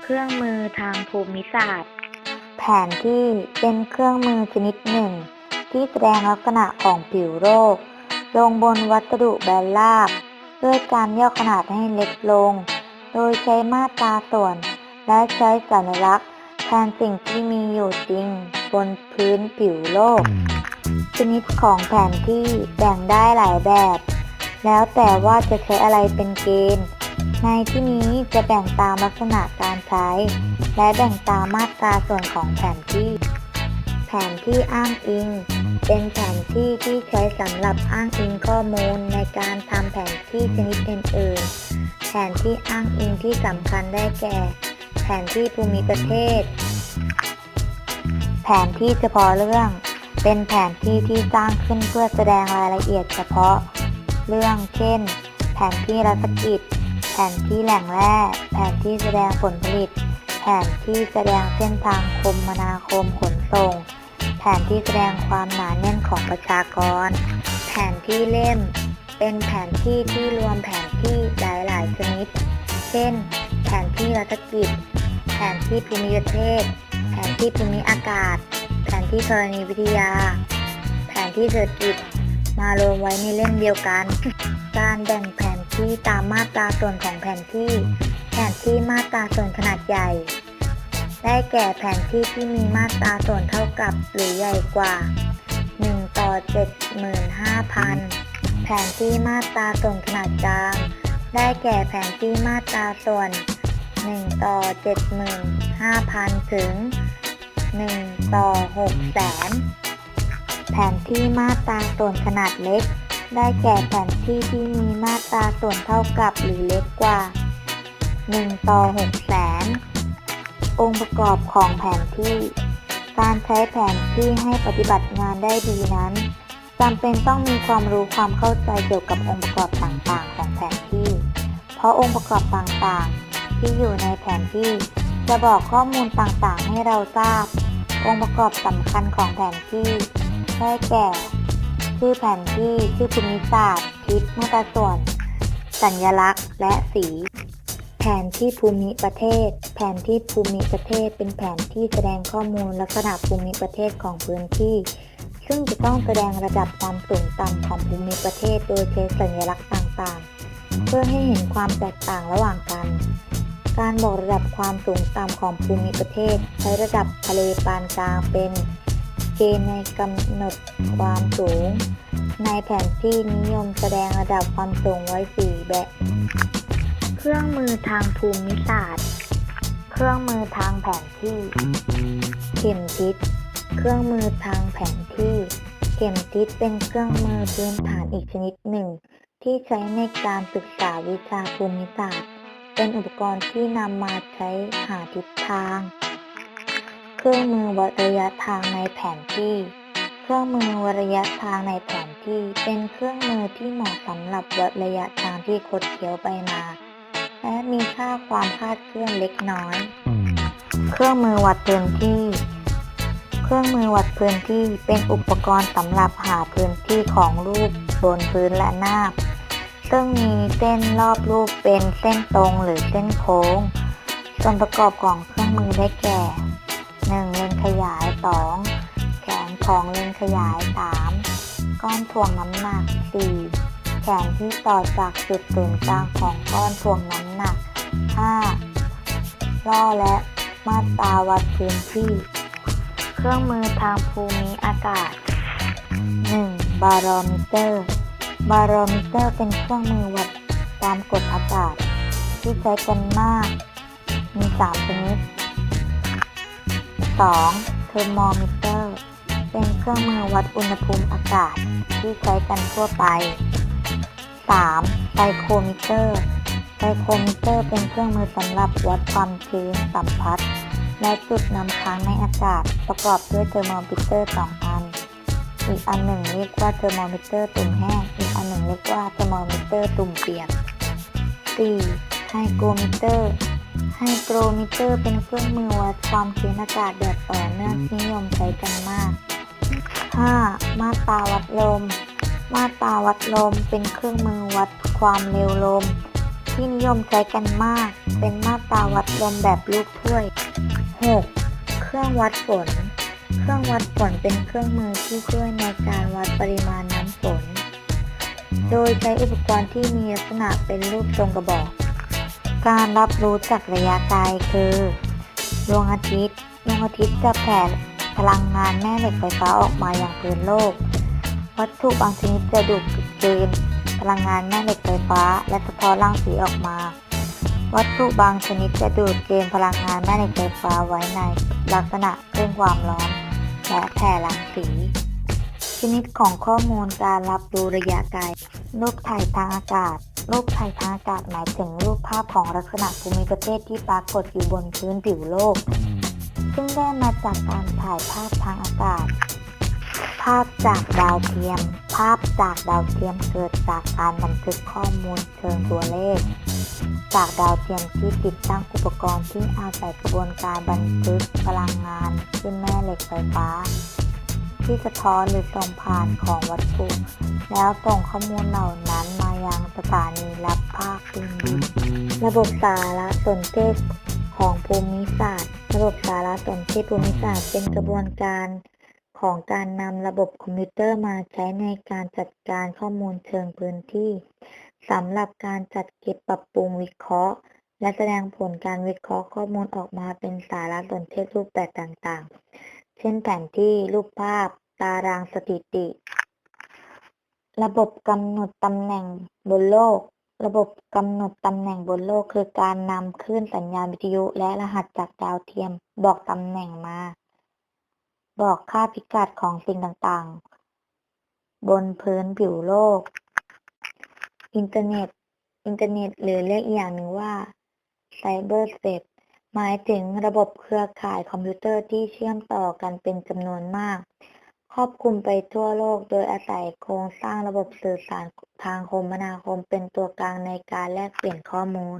เครื่องมือทางภูมิศาสตร์ แผนที่เป็นเครื่องมือชนิดหนึ่ง ที่แสดงลักษณะของผิวโรค ลงบนวัสดุแบนราบ ด้วยการย่อขนาดให้เล็กลง โดยใช้มาตราส่วน และใช้สัญลักษณ์แทนสิ่งที่มีอยู่จริง บนพื้นผิวโลก ชนิดของแผนที่แบ่งได้หลายแบบ แล้วแต่ว่าจะใช้อะไรเป็นเกณฑ์ ในที่นี้จะแบ่งตามลักษณะการใช้ และแบ่งตามมาตราส่วนของแผนที่ แผนที่อ้างอิง เป็นแผนที่ที่ใช้สำหรับอ้างอิงข้อมูลในการทำแผนที่ชนิดอื่นๆ แผนที่อ้างอิงที่สำคัญได้แก่ แผนที่ภูมิประเทศ แผนที่เฉพาะเรื่อง เป็นแผนที่ที่สร้างขึ้นเพื่อแสดงรายละเอียดเฉพาะ เรื่องเช่น แผนที่รัฐกิจ แผนที่แหล่งแร่แผนที่แสดงผลผลิต แผนที่แสดงเส้นทางคมนาคมขนส่ง แผนที่แสดงความหนาแน่นของประชากร แผนที่เล่ม เป็นแผนที่ที่รวมแผนที่หลายๆชนิด เช่น แผนที่รัฐกิจ แผนที่ภูมิประเทศ แผนที่ภูมิอากาศ แผนที่ธรณีวิทยา แผนที่เศรษฐกิจ มารวมไว้ในเล่มเดียวกัน การแบ่งแผน ที่ตามมาตราส่วนของแผนที่ แผนที่มาตราส่วนขนาดใหญ่ ได้แก่แผนที่ที่มีมาตราส่วนเท่ากับหรือใหญ่กว่า 1 ต่อ 75,000 แผนที่มาตราส่วนขนาดกลาง ได้แก่แผนที่มาตราส่วน 1 ต่อ 75,000 ถึง 1 ต่อ 600,000แผนที่มาตราส่วนขนาดเล็ก ได้แก่แผนที่ที่มีมาตราส่วนเท่ากับหรือเล็กกว่า 1 ต่อ600,000องค์ประกอบของแผนที่ การใช้แผนที่ให้ปฏิบัติงานได้ดีนั้นจำเป็นต้องมีความรู้ความเข้าใจเกี่ยวกับองค์ประกอบต่างๆ ของแผนที่ เพราะองค์ประกอบต่างๆ ที่อยู่ในแผนที่ จะบอกข้อมูลต่างๆ ให้เราทราบ องค์ประกอบสำคัญของแผนที่ ได้แก่ ชื่อแผนที่ชื่อภูมิศาสตร์ทิศมาตราส่วน สัญลักษณ์ และสี แผนที่ภูมิประเทศ แผนที่ภูมิประเทศเป็นแผนที่แสดงข้อมูลลักษณะภูมิประเทศของพื้นที่ ซึ่งจะต้องแสดงระดับความสูงต่ำของภูมิประเทศ โดยใช้สัญลักษณ์ต่างๆ เพื่อให้เห็นความแตกต่างระหว่างกันการบอกระดับความสูงต่ำของภูมิประเทศ ใช้ระดับทะเลปานกลางเป็น กณฑ์ในกำหนดความสูง ในแผนที่นิยมแสดงระดับความสูงไว้สี่แบบ เครื่องมือทางภูมิศาสตร์ เครื่องมือทางแผนที่ เข็มทิศ เครื่องมือทางแผนที่ เข็มทิศเป็นเครื่องมือพื้นฐานอีกชนิดหนึ่ง ที่ใช้ในการศึกษาวิชาภูมิศาสตร์ เป็นอุปกรณ์ที่นำมาใช้หาทิศทาง เครื่องมือวัดระยะทางในแผนที่ เครื่องมือวัดระยะทางในแผนที่ เป็นเครื่องมือที่เหมาะสำหรับวัดระยะทางที่คดเคี้ยวไปมา และมีค่าความคลาดเคลื่อนเล็กน้อย เครื่องมือวัดพื้นที่ เครื่องมือวัดพื้นที่เป็นอุปกรณ์สำหรับหาพื้นที่ของรูปบนพื้นและหน้าซึ่งมีเส้นรอบรูปเป็นเส้นตรงหรือเส้นโค้ง ส่วนประกอบของเครื่องมือได้แก่ 1. เลนขยาย 2. แขนของเลนขยาย 3. ก้อนถ่วงน้ำหนัก 4. แขนที่ต่อจากจุดศูนย์กลางของก้อนถ่วงน้ำหนัก 5. ล่อและมาตราวัดพื้นที่ เครื่องมือทางภูมิอากาศ 1. บารอมิเตอร์ บารอมิเตอร์เป็นเครื่องมือวัดความกดอากาศ ที่ใช้กันมาก มี 3 ชนิด 2. เทอร์โมมิเตอร์ เป็นเครื่องมือวัดอุณหภูมิอากาศที่ใช้กันทั่วไป 3. ไซโครมิเตอร์ ไซโครมิเตอร์เป็นเครื่องมือสำหรับวัดความชื้นสัมผัสและจุดน้ำค้างในอากาศประกอบด้วยเทอร์โมมิเตอร์2อัน อีกอันหนึ่งเรียกว่าเทอร์โมมิเตอร์ตุ่มแห้ง อีกอันหนึ่งเรียกว่าเทอร์โมมิเตอร์ตุ่มเปียก 4. ไฮโกรมิเตอร์ ไฮโกรมิเตอร์เป็นเครื่องมือวัดความชื้นอากาศแบบต่อเนื่องนิยมใช้กันมาก 5. มาตราวัดลม มาตราวัดลมเป็นเครื่องมือวัดความเร็วลม ที่นิยมใช้กันมาก เป็นมาตราวัดลมแบบลูกถ้วย 6. เครื่องวัดฝน เครื่องวัดฝนเป็นเครื่องมือที่ช่วยในการวัดปริมาณน้ำฝน โดยใช้อุปกรณ์ที่มีลักษณะเป็นรูปทรงกระบอก การรับรู้จากระยะไกลคือดวงอาทิตย์ดวงอาทิตย์จะแผ่พลังงานแม่เหล็กไฟฟ้าออกมาอย่างพื้นโลก วัตถุบางชนิดจะดูดเกณฑ์พลังงานแม่เหล็กไฟฟ้า และสะท้อนรังสีออกมา วัตถุบางชนิดจะดูดเกณฑ์พลังงานแม่เหล็กไฟฟ้าไว้ในลักษณะเครื่องความร้อนและแผ่รังสีชนิดของข้อมูลการรับรู้ระยะไกล รูปถ่ายทางอากาศ รูปถ่ายทางอากาศหมายถึงรูปภาพของลักษณะภูมิประเทศที่ปรากฏอยู่บนพื้นผิวโลก ซึ่งได้มาจากการถ่ายภาพทางอากาศ ภาพจากดาวเทียม ภาพจากดาวเทียมเกิดจากการบันทึกข้อมูลเชิงตัวเลข จากดาวเทียมที่ติดตั้งอุปกรณ์ที่อาศัยกระบวนการบันทึกพลังงานขึ้นแม่เหล็กไฟฟ้า ที่สะท้อนหรือส่งผ่านของวัตถุ แล้วส่งข้อมูลเหล่านั้นมายังสถานีรับภาคพื้นดินระบบสารสนเทศของภูมิศาสตร์ ระบบสารสนเทศภูมิศาสตร์เป็นกระบวนการของการนำระบบคอมพิวเตอร์มาใช้ในการจัดการข้อมูลเชิงพื้นที่สำหรับการจัดเก็บปรับปรุงวิเคราะห์ และแสดงผลการวิเคราะห์ข้อมูลออกมาเป็นสารสนเทศรูปแบบต่างๆ เช่นแผนที่รูปภาพ ตารางสถิติ ระบบกำหนดตำแหน่งบนโลก ระบบกำหนดตำแหน่งบนโลกคือการนำคลื่นสัญญาณวิทยุและรหัสจากดาวเทียมบอกตำแหน่งมา บอกค่าพิกัดของสิ่งต่างๆ บนพื้นผิวโลก อินเทอร์เน็ต อินเทอร์เน็ตหรือเรียกอีกอย่างหนึ่งว่าไซเบอร์สเปซ หมายถึงระบบเครือข่ายคอมพิวเตอร์ที่เชื่อมต่อกันเป็นจำนวนมาก ครอบคลุมไปทั่วโลกโดยอาศัยโครงสร้างระบบสื่อสารทางคมนาคมเป็นตัวกลางในการแลกเปลี่ยนข้อมูล